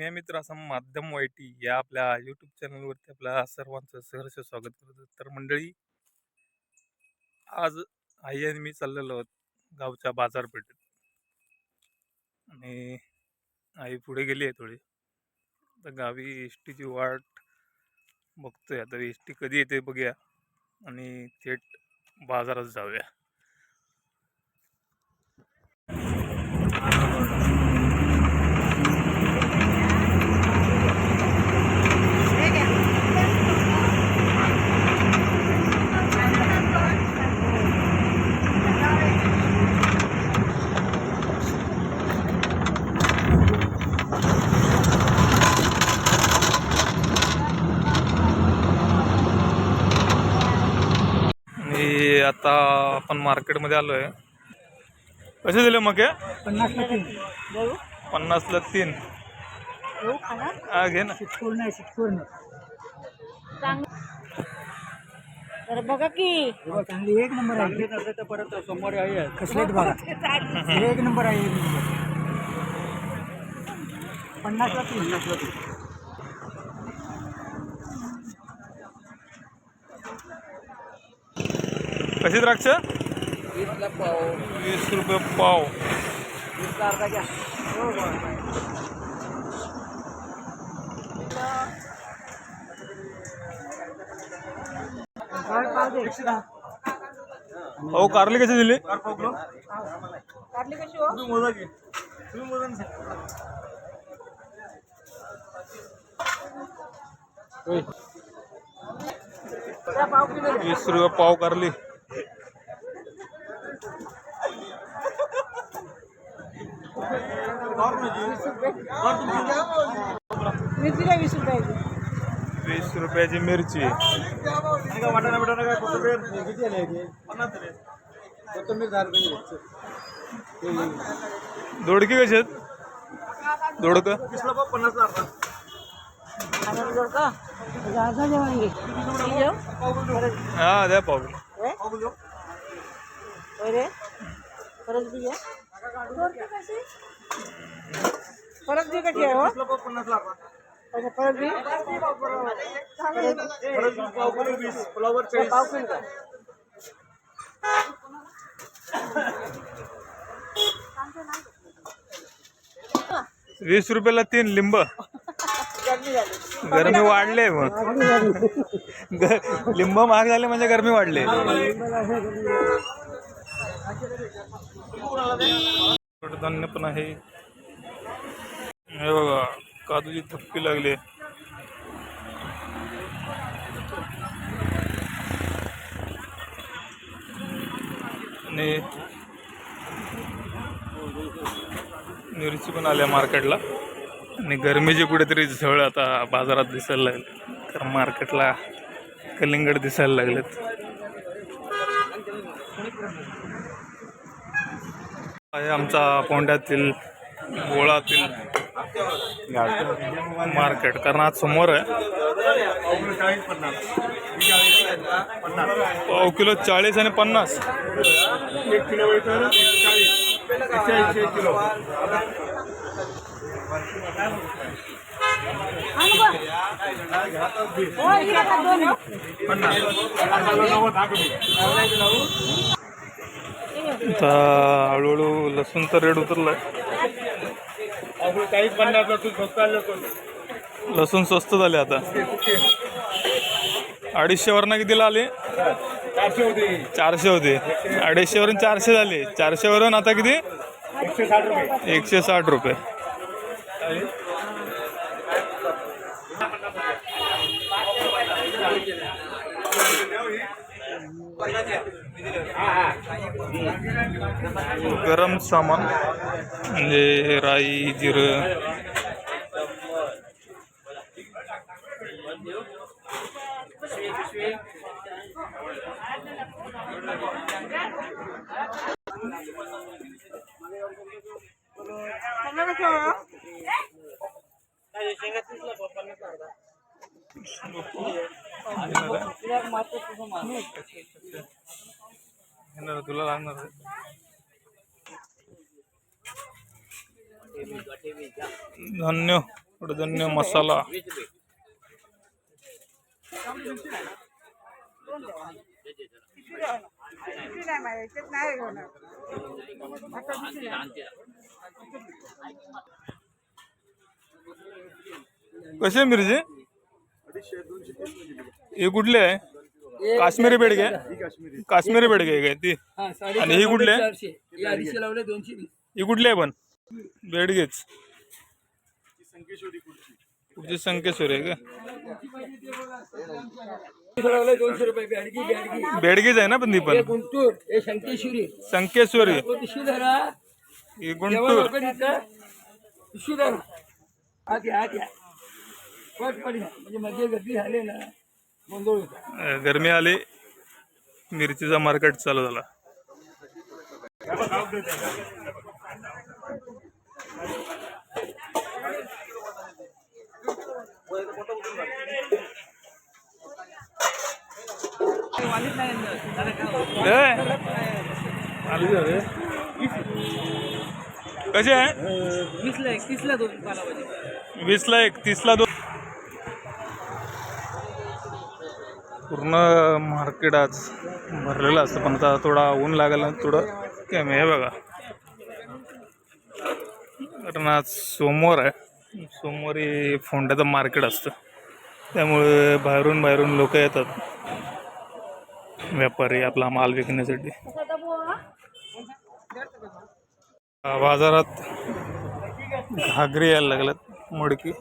मी मित्र असं माध्यम वाईटी या आपल्या यूट्यूब चॅनलवरती आपल्या सर्वांचं सहर्ष स्वागत करतो तर मंडळी आज आई आणि मी चाललेलो आहोत गावच्या बाजारपेठेत. आणि आई पुढे गेली आहे थोडी. तर गावी एस टीची वाट बघतोय. आता एस टी कधी येते बघूया. आणि थेट बाजारात जाऊया आणि आता आपण मार्केटमध्ये आलो आहे कसे दिले मग हे? पन्नासला तीन. पन्नासला तीन. घे ना. तर बघा की. चांगली एक नंबर आहे. नसेल तर परत सोमवारी आहे. कसलेट बघा. एक नंबर आहे एक नंबर. पन्नासला तीन. पन्नासला तीन. कशी द्राक्ष? वीस रुपये पाव. अर्धा घ्या. हो हो कारली कशी दिली? कारली कशी हो? पाव. वीस रुपये पाव कारली. मिरची काय वीस रुपयाची वीस रुपयाची मिरची. दोडकी कशी आहेत? दोडक? खाणार जोड का? अर्धा जेवण घे किती जेव परत हा द्या पाव होय? होय रे. परत बी घ्या परत बी कशी आहे हो? अच्छा, परत परत- पाव किलो वीस रुपयाला तीन लिंब. गरमी वाढले मग. लिंब महाग झाले म्हणजे गरमी वाढले. कडधान्य पण आहे. हे बघा काजूची थप्पी लागली. आणि मिरची पण आल्या मार्केटला. आणि गरमीची कुठेतरी झळ आता बाजारात दिसायला लागली. तर मार्केटला कलिंगड दिसायला लागलेत. आहे आमचा पोंड्यातील गोळातील मार्केट. कारण आज समोर आहे. पाव किलो चाळीस आणि पन्नास. हो, इकडे का दोन हो? आता हळूहळू लसूणचा रेट उतरलाय. लसूण स्वस्त झाले आता. अडीचशे वरनं कितीला आले? चारशे होते. अडीचशे वरून चारशे झाले. चारशे वरून आता किती? एकशे साठ रुपये. गरम सामान म्हणजे राई जिरं. धन्य धन्य मसाला. कसे मिरची? हे कुठले आहे? काश्मीरी बेडगे काश्मीरी बेडगे काय ती. आणि ही कुठली ही कुठली आहे पण? बेडगेच कुठची संकेश्वरी आहे का? लावले दोनशे रुपये बॅडगी बॅडगी. बेडगेच आहे ना पण ती हे पण गुंटूर हे शंकेश्वरी संकेश्वरी. तो पिशवी धरा ही गुंटूर. लोक देतात पिशवी धरा आत या आत या पट पट घ्या. म्हणजे मध्ये गर्दी झाली ना गोंधळ होता. अं, गरमी आली मिरचीचा मार्केट चालू झाला ए, आली झाले. कसे आहे? वीसला एक तीसला दोन. पूर्ण मार्केट आज भरलेलं असतं पण आता थोडा ऊन लागेल थोडं कमी आहे बघा. कारण आज सोमवार आहे. सोमवारी फोंड्याचं मार्केट असतं. त्यामुळे बाहेरून बाहेरून लोक येतात. व्यापारी आपला माल विकण्यासाठी. बाजारात घागरी यायला लागल्यात मडकी.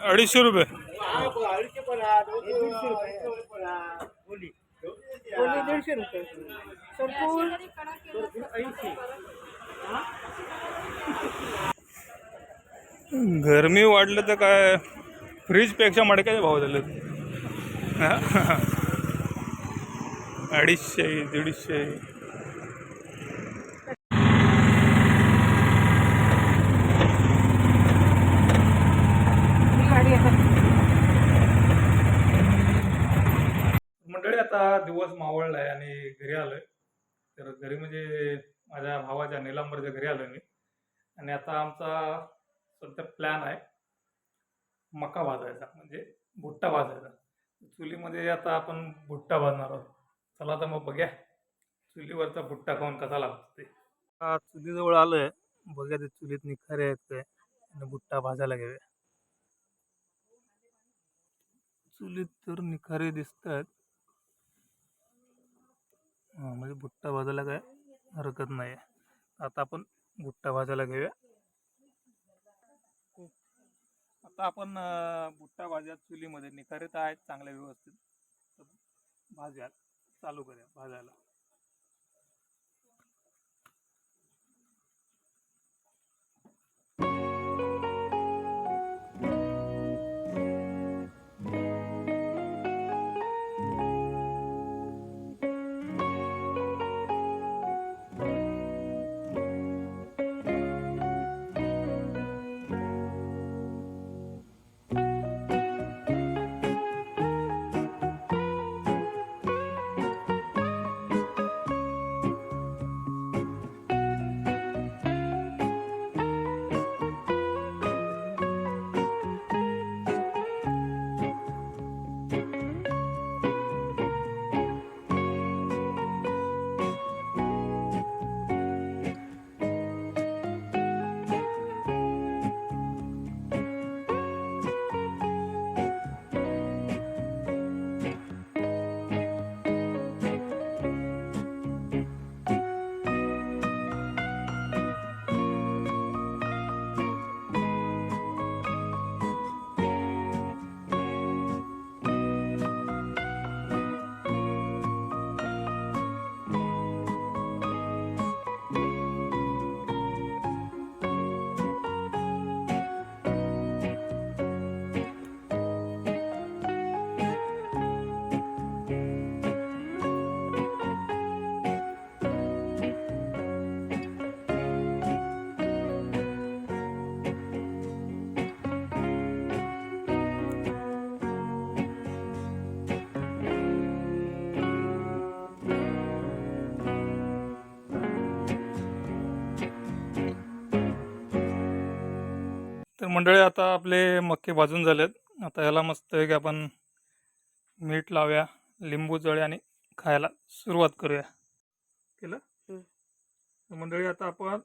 अडीचशे रुपये दीडशे रुपये. गरमी वाढलं तर काय? फ्रीजपेक्षा मडक्याचे भाव झाले अडीचशे दीडशे. मंडळी आता दिवस मावळला आहे आणि घरी आलोय. तर घरी म्हणजे माझ्या भावाच्या निलांबरच्या घरी आलोय मी. आणि आता आमचा सध्या प्लॅन आहे? मका भाजायचा म्हणजे भुट्टा भाजायचा. चुलीमध्ये आता आपण भुट्टा भाजणार आहोत. चला आता मग बघ्या. चुलीवरचा भुट्टा खाऊन कसा लागतो ते. चुलीजवळ चुलीजवळ आहे बघा ते चुलीत निखारे आहेत काय? आणि भुट्टा भाजायला घेऊया चुलीत तर निखारे दिसत आहेत म्हणजे भुट्टा भाजायला काय हरकत नाही आता आपण भुट्टा भाजायला घेऊया आता आपण भुट्टा भाज्या चुलीमध्ये निखारे तर आहेत चांगल्या व्यवस्थित भाज्या चालू करूया भाजायला. मंडळी आता आपले मक्के भाजून झालेत. आता याला मस्त की आपण मीठ लावूया लिंबू जळे आणि खायला सुरुवात करूया. केलं? मंडळी आता आपण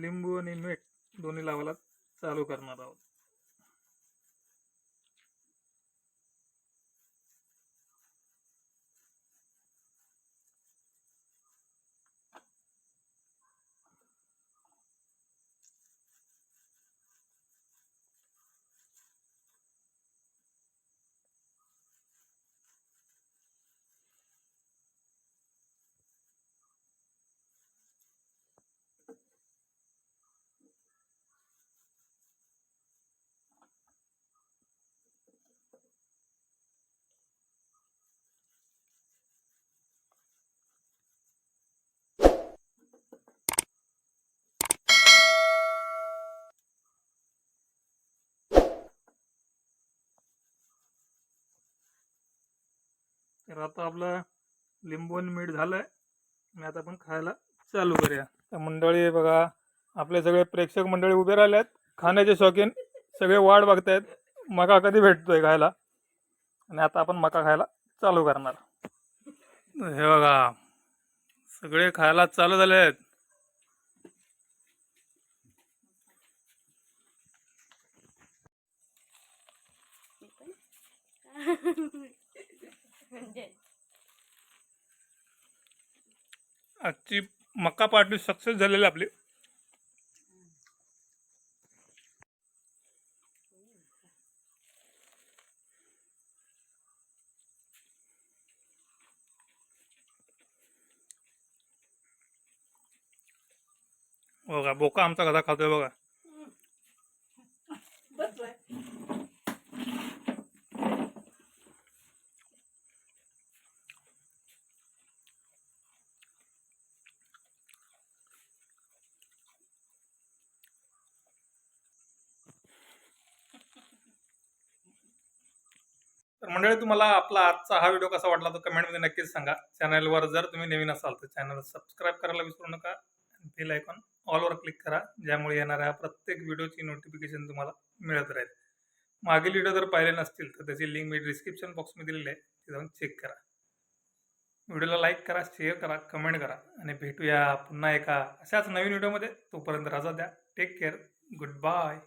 लिंबू आणि मीठ दोन्ही लावायला चालू करणार आहोत. तर आता आपलं लिंबू आणि मीठ झालंय. आणि आता आपण खायला चालू करूया. तर मंडळी बघा आपले सगळे प्रेक्षक मंडळी उभे राहिले आहेत खाण्याचे शौकीन सगळे वाट बघतायत. मका कधी भेटतोय खायला? आणि आता आपण मका खायला चालू करणार. हे बघा सगळे खायला चालू झाले आहेत आजची मक्का पार्टी सक्सेस झालेली आपली. बघा बोका आमचा कसा खातोय बघा तर मंडळी तुम्हाला आपला आजचा हा व्हिडिओ कसा वाटला तो कमेंटमध्ये नक्कीच सांगा. चॅनलवर जर तुम्ही नवीन असाल तर चॅनल सबस्क्राईब करायला विसरू नका. बेल आयकॉन ऑलवर क्लिक करा ज्यामुळे येणाऱ्या प्रत्येक व्हिडिओची नोटिफिकेशन तुम्हाला मिळत राहील. मागील व्हिडिओ जर पाहिले नसतील तर त्याची लिंक मी डिस्क्रिप्शन बॉक्समध्ये दिलेली आहे. ते जाऊन चेक करा. व्हिडिओला लाईक करा शेअर करा कमेंट करा. आणि भेटूया पुन्हा एका अशाच नवीन व्हिडिओमध्ये तोपर्यंत राजा द्या. Take care good bye